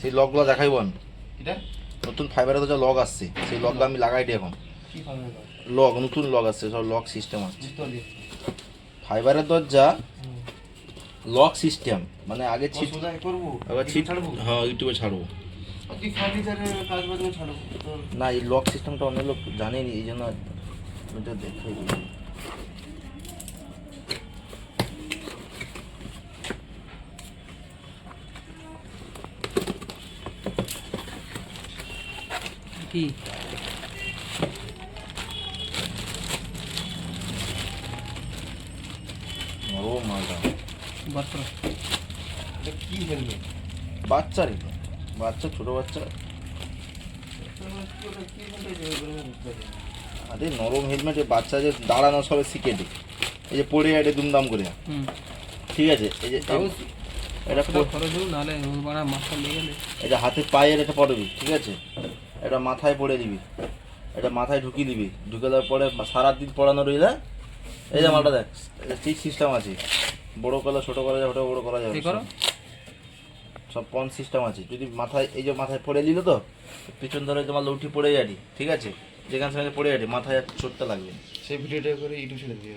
সেই লকগুলো দেখাইব নতুন ফাইবারের তো যা লক আসছে সেই লকগুলো আমি লাগাইটি এখন। কি পাবে না লক নতুন লক আসছে সব লক সিস্টেম পারলি। ফাইবারের দরজা লক সিস্টেম মানে আগে ছিট আবার ছিট হ্যাঁ ইউটিউবে ছাড়বো। না এই লক সিস্টেমটা অনেক লোক জানেনি এই জন্য আমি কি? ও বাচ্চা এটা কি হেলমেট বাচ্চারই তো বাচ্চা ছোট বাচ্চা। আরে নরম হেলমেটে বাচ্চা যে দাঁড়ানো সবে শিখে দিই এই যে পড়ে এটা দুমদাম করে হুম। ঠিক আছে? এই যে এটা খরচ হোক নাহলে মাথা লেগে এটা হাতে পায়ের এটা পড়বি ঠিক আছে? এটা মাথায় পড়ে দিবি। এটা মাথায় ঢুকিয়ে দিবি। ঢুকে দেওয়ার পরে সারাদিন পড়ানো রইলে এই যে মালটা দেখ ঠিক সিস্টেম আছে। বড় কলা ছোট করা যাবে ওটা বড় করা যাবে। সব পন সিস্টেম আছে। যদি মাথায় এই যে মাথায় পড়ে দিল তো পিছন ধরে তোমার লৌটি পড়ে যাবি ঠিক আছে? যেখানে সেখানে পড়ে যাবি মাথায় চোটটা লাগবে। সেই ভিডিওটা করে ইউটিউব ছেড়ে দিয়ে